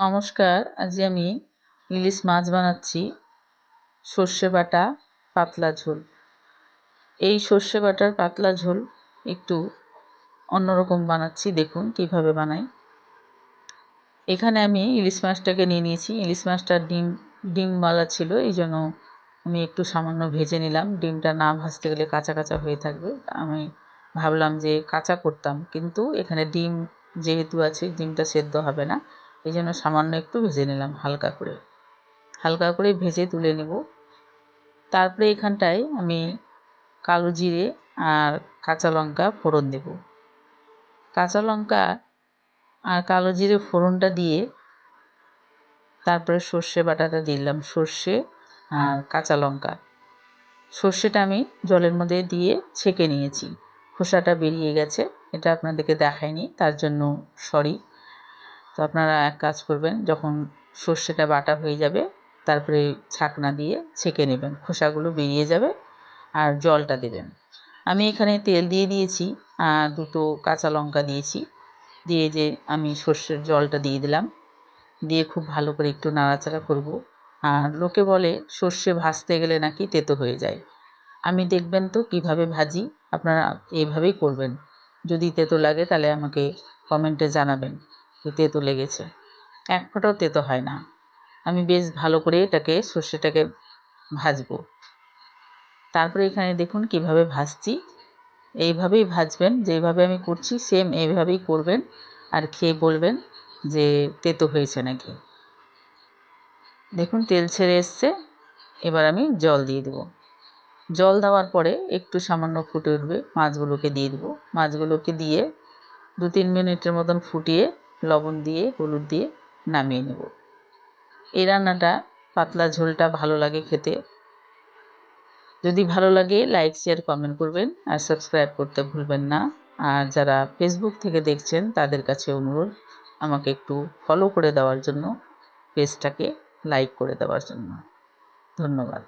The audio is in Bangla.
নমস্কার আজ আমি ইলিশ মাছ বানাচ্ছি। সর্ষে বাটা, পাতলা ঝোল। এই সর্ষে বাটার পাতলা ঝোল একটু অন্যরকম বানাচ্ছি, দেখুন কীভাবে বানাই। এখানে আমি ইলিশ মাছটাকে নিয়ে নিয়েছি। ইলিশ মাছটা ডিম, ডিমওয়ালা ছিল, এই জন্য আমি একটু সামান্য ভেজে নিলাম। ডিমটা না ভাজতে গেলে কাঁচা কাঁচা হয়ে থাকবে। আমি ভাবলাম যে কাঁচা করতাম, কিন্তু এখানে ডিম যেহেতু আছে, ডিমটা সেদ্ধ হবে না। এই জন্য সামান্য একটু ভেজে নিলাম হালকা করে। হালকা করে ভেজে তুলে নেব। তারপরে এখানটায় আমি কালো জিরে আর কাঁচা লঙ্কা ফোড়ন দেব। কাঁচা লঙ্কা আর কালো জিরে ফোড়নটা দিয়ে তারপরে সর্ষে বাটাটা দিলাম, সর্ষে আর কাঁচা লঙ্কা। সর্ষেটা আমি জলের মধ্যে দিয়ে ছেঁকে নিয়েছি। খোসাটা বেরিয়ে গেছে। এটা আপনাদেরকে দেখায়নি তার জন্য সরি। আপনারা এক কাজ করবেন, যখন সর্ষেটা বাটা হয়ে যাবে, তারপরে ছাকনা দিয়ে ছেঁকে নেবেন, খোসাগুলো বেরিয়ে যাবে আর জলটা দেবেন। আমি এখানে তেল দিয়ে দিয়েছি, আর দুটো কাঁচা লঙ্কা দিয়েছি, দিয়ে যে আমি সর্ষের জলটা দিয়ে দিলাম, দিয়ে খুব ভালো করে একটু নাড়াচাড়া করব। আর লোকে বলে, সর্ষে ভাজতে গেলে নাকি তেতো হয়ে যায়। আমি দেখবেন তো কীভাবে ভাজি, আপনারা এইভাবেই করবেন। যদি তেতো লাগে তাহলে আমাকে কমেন্টে জানাবেন। তেতো লেগেছে। এক ফোঁটাও তেতো হয় না। আমি বেশ ভালো করে এটাকে, সর্ষেটাকে ভাজবো। তারপরে এখানে দেখুন কীভাবে ভাজছি। এইভাবেই ভাজবেন, যেভাবে আমি করছি সেম এইভাবেই করবেন আর খেয়ে বলবেন যে তেতো হয়েছে নাকি। দেখুন তেল ছেড়ে এসছে। এবার আমি জল দিয়ে দেবো। জল দেওয়ার পরে একটু সামান্য ফুটে উঠবে। মাছগুলোকে দিয়ে দেবো। মাছগুলোকে দিয়ে দু তিন মিনিটের মতন ফুটিয়ে লবণ দিয়ে, হলুদ দিয়ে নামিয়ে নেব। এই রান্নাটা পাতলা ঝোলটা ভালো লাগে খেতে। যদি ভালো লাগে লাইক শেয়ার কমেন্ট করবেন আর সাবস্ক্রাইব করতে ভুলবেন না। আর যারা ফেসবুক থেকে দেখছেন, তাদের কাছে অনুরোধ, আমাকে একটু ফলো করে দেওয়ার জন্য পেজটাকে লাইক করে দেওয়ার জন্য। ধন্যবাদ।